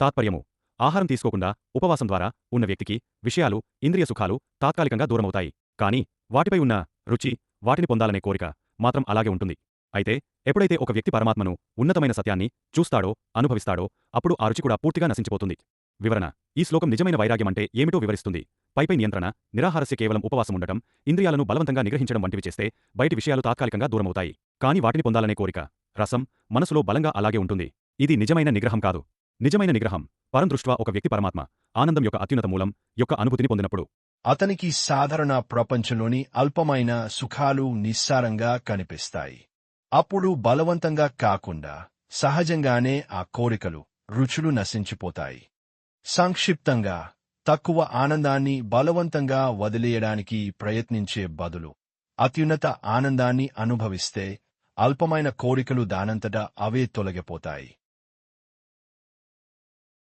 తాత్పర్యము. ఆహారం తీసుకోకుండా ఉపవాసం ద్వారా ఉన్న వ్యక్తికి విషయాలు ఇంద్రియ సుఖాలు తాత్కాలికంగా దూరమవుతాయి. కానీ వాటిపై ఉన్న రుచి వాటిని పొందాలనే కోరిక మాత్రం అలాగే ఉంటుంది. అయితే ఎప్పుడైతే ఒక వ్యక్తి పరమాత్మను ఉన్నతమైన సత్యాన్ని చూస్తాడో అనుభవిస్తాడో అప్పుడు ఆ రుచి కూడా పూర్తిగా నశించిపోతుంది. వివరణ. ఈ శ్లోకం నిజమైన వైరాగ్యం అంటే ఏమిటో వివరిస్తుంది. పైపై నియంత్రణ నిరాహారస్య కేవలం ఉపవాసం ఉండటం ఇంద్రియాలను బలవంతంగా నిగ్రహించడం వంటివి చేస్తే బయటి విషయాలు తాత్కాలికంగా దూరమవుతాయి. కానీ వాటిని పొందాలనే కోరిక రసం మనసులో బలంగా అలాగే ఉంటుంది. ఇది నిజమైన నిగ్రహం కాదు. నిజమైన నిగ్రహం పరం ఒక వ్యక్తి పరమాత్మ ఆనందం యొక్క అత్యున్నత మూలం యొక్క అనుభూతిని పొందినప్పుడు. అతనికి సాధారణ ప్రపంచంలోని అల్పమైన సుఖాలు నిస్సారంగా కనిపిస్తాయి. అప్పుడు బలవంతంగా కాకుండా సహజంగానే ఆ కోరికలు రుచులు నశించిపోతాయి. సంక్షిప్తంగా తక్కువ ఆనందాన్ని బలవంతంగా వదిలేయడానికి ప్రయత్నించే బదులు అత్యున్నత ఆనందాన్ని అనుభవిస్తే అల్పమైన కోరికలు దానంతటా అవే తొలగిపోతాయి.